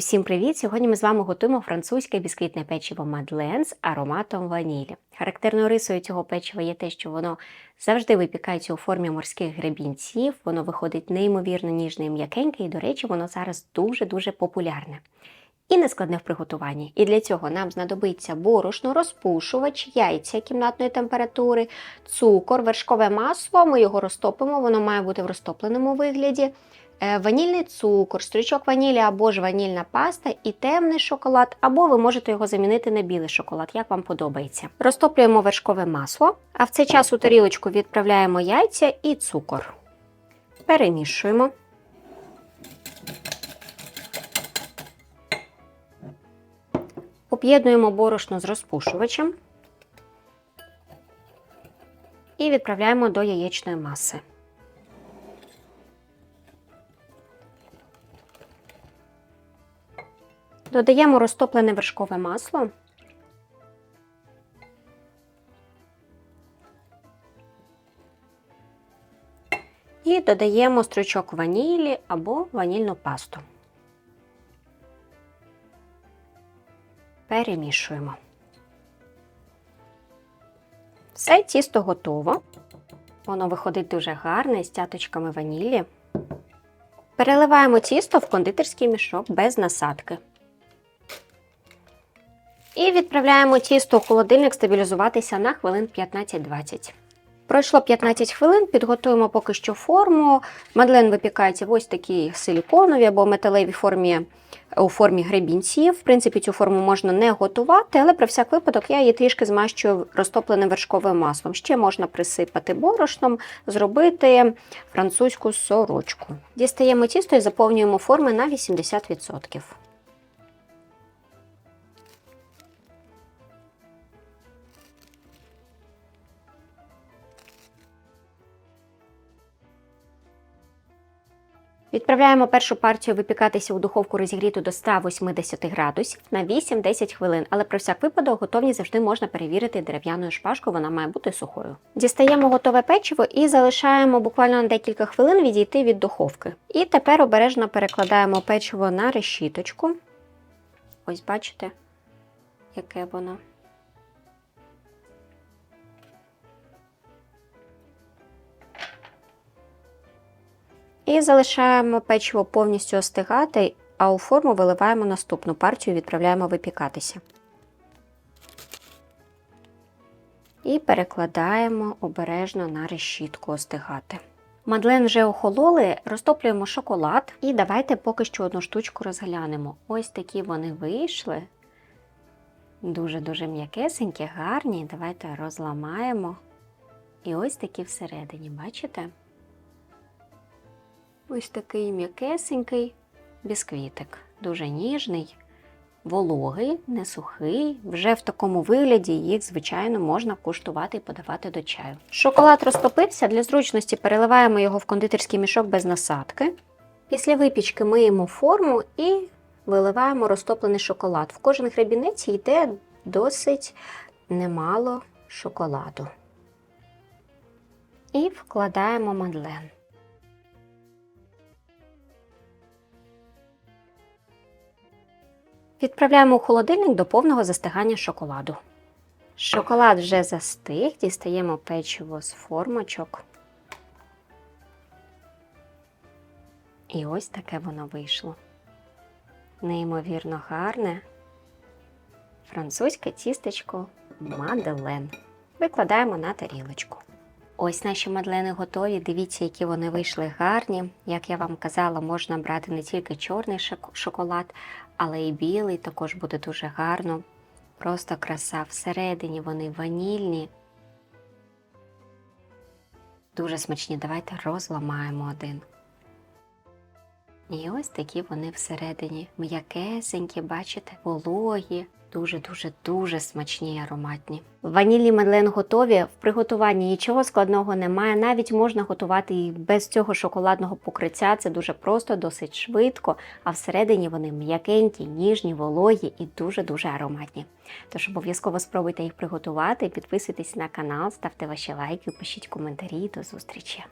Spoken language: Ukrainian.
Усім привіт! Сьогодні ми з вами готуємо французьке бісквітне печиво Мадлен з ароматом ванілі. Характерною рисою цього печива є те, що воно завжди випікається у формі морських гребінців, воно виходить неймовірно ніжне і м'якеньке, і, до речі, воно зараз дуже-дуже популярне. І нескладне в приготуванні. І для цього нам знадобиться борошно, розпушувач, яйця кімнатної температури, цукор, вершкове масло. Ми його розтопимо, воно має бути в розтопленому вигляді. Е, Ванільний цукор, стручок ванілі або ж ванільна паста і темний шоколад, або ви можете його замінити на білий шоколад, як вам подобається. Розтоплюємо вершкове масло, а в цей час у тарілочку відправляємо яйця і цукор. Перемішуємо. Об'єднуємо борошно з розпушувачем і відправляємо до яєчної маси. Додаємо розтоплене вершкове масло. І додаємо стручок ванілі або ванільну пасту. Перемішуємо. Все тісто готово. Воно виходить дуже гарне з цяточками ванілі. Переливаємо тісто в кондитерський мішок без насадки. І відправляємо тісто у холодильник стабілізуватися на хвилин 15-20. Пройшло 15 хвилин, підготуємо поки що форму. Мадлен випікається в ось такій силіконовій або металевій формі у формі гребінців. В принципі, цю форму можна не готувати, але про всяк випадок я її трішки змащую розтопленим вершковим маслом. Ще можна присипати борошном, зробити французьку сорочку. Дістаємо тісто і заповнюємо форми на 80%. Відправляємо першу партію випікатися у духовку розігріту до 180 градусів на 8-10 хвилин, але про всяк випадок готовність завжди можна перевірити дерев'яною шпажкою, вона має бути сухою. Дістаємо готове печиво і залишаємо буквально на декілька хвилин відійти від духовки. І тепер обережно перекладаємо печиво на решіточку. Ось бачите, яке воно. І залишаємо печиво повністю остигати, а у форму виливаємо наступну партію і відправляємо випікатися. І перекладаємо обережно на решітку остигати. Мадлен вже охололи, розтоплюємо шоколад і давайте поки що одну штучку розглянемо. Ось такі вони вийшли. Дуже-дуже м'якесенькі, гарні. Давайте розламаємо. І ось такі всередині, бачите? Ось такий м'якесенький бісквітик, дуже ніжний, вологий, не сухий. Вже в такому вигляді їх, звичайно, можна куштувати і подавати до чаю. Шоколад розтопився, для зручності переливаємо його в кондитерський мішок без насадки. Після випічки миємо форму і виливаємо розтоплений шоколад. В кожен гребінець йде досить немало шоколаду. І вкладаємо мадлен. Відправляємо у холодильник до повного застигання шоколаду. Шоколад вже застиг, дістаємо печиво з формочок. І ось таке воно вийшло. Неймовірно гарне. Французьке тістечко Маделен. Викладаємо на тарілочку. Ось наші мадлени готові. Дивіться, які вони вийшли гарні. Як я вам казала, можна брати не тільки чорний шоколад, але й білий також буде дуже гарно. Просто краса. Всередині вони ванільні. Дуже смачні. Давайте розламаємо один. І ось такі вони всередині. М'якесенькі, бачите, вологі. Дуже-дуже дуже смачні і ароматні. Ванільні медлен готові. В приготуванні нічого складного немає. Навіть можна готувати їх без цього шоколадного покриття. Це дуже просто, досить швидко, а всередині вони м'якенькі, ніжні, вологі і дуже-дуже ароматні. Тож обов'язково спробуйте їх приготувати, підписуйтесь на канал, ставте ваші лайки, пишіть коментарі. До зустрічі!